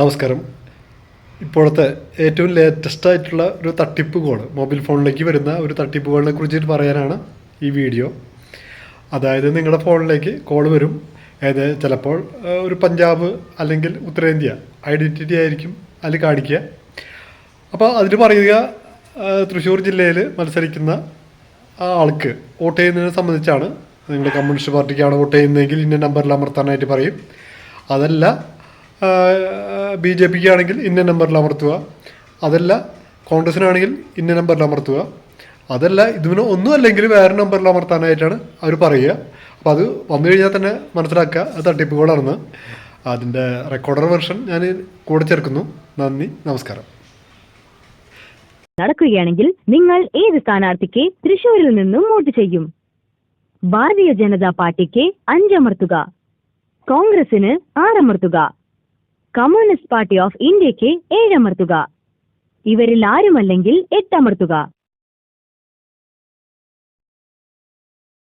നമസ്കാരം. ഇപ്പോഴത്തെ ഏറ്റവും ലേറ്റസ്റ്റ് ആയിട്ടുള്ള ഒരു തട്ടിപ്പ് കോൾ മൊബൈൽ ഫോണിലേക്ക് വരുന്ന ഒരു തട്ടിപ്പ് കോളിനെ കുറിച്ചിട്ട് പറയാനാണ് ഈ വീഡിയോ. അതായത് നിങ്ങളുടെ ഫോണിലേക്ക് കോൾ വരും. ഏത് ചിലപ്പോൾ ഒരു പഞ്ചാബ് അല്ലെങ്കിൽ ഉത്തരേന്ത്യ ഐഡന്റിറ്റി ആയിരിക്കും അതിൽ കാണിക്കുക. അപ്പോൾ അതിൽ പറയുക തൃശ്ശൂർ ജില്ലയിൽ മത്സരിക്കുന്ന ആ ആൾക്ക് വോട്ട് ചെയ്യുന്നതിനെ സംബന്ധിച്ചാണ് നിങ്ങൾ കമ്മ്യൂണിസ്റ്റ് പാർട്ടിക്കാണ് വോട്ട് ചെയ്യുന്നതെങ്കിൽ ഇന്ന നമ്പറിൽ അമർത്താനായിട്ട് പറയും. അതല്ല ബി ജെ പിക്ക് ആണെങ്കിൽ ഇന്ന നമ്പറിൽ അമർത്തുക. അതല്ല കോൺഗ്രസിനാണെങ്കിൽ ഇന്ന നമ്പറിൽ അമർത്തുക. അതല്ല ഇതിന് ഒന്നും അല്ലെങ്കിൽ വേറെ നമ്പറിൽ അമർത്താനായിട്ടാണ് അവർ പറയുക. അപ്പോൾ അത് വന്നു കഴിഞ്ഞാൽ തന്നെ മനസ്സിലാക്കുക. അത് തട്ടിപ്പുകളാണെന്ന് അതിന്റെ റെക്കോർഡർ വെർഷൻ ഞാൻ കൂടെ ചേർക്കുന്നു. നന്ദി നമസ്കാരം. നടക്കുകയാണെങ്കിൽ നിങ്ങൾ ഏത് സ്ഥാനാർത്ഥിക്ക് തൃശൂരിൽ നിന്നും വോട്ട് ചെയ്യും? ഭാരതീയ ജനതാ പാർട്ടിക്ക് അഞ്ചമർത്തുക കോൺഗ്രസിന് ആറമർത്തുക കമ്മ്യൂണിസ്റ്റ് പാർട്ടി ഓഫ് ഇന്ത്യയ്ക്ക് ഏഴമർത്തുക. ഇവരിൽ ആരുമല്ലെങ്കിൽ എട്ടമർത്തുക.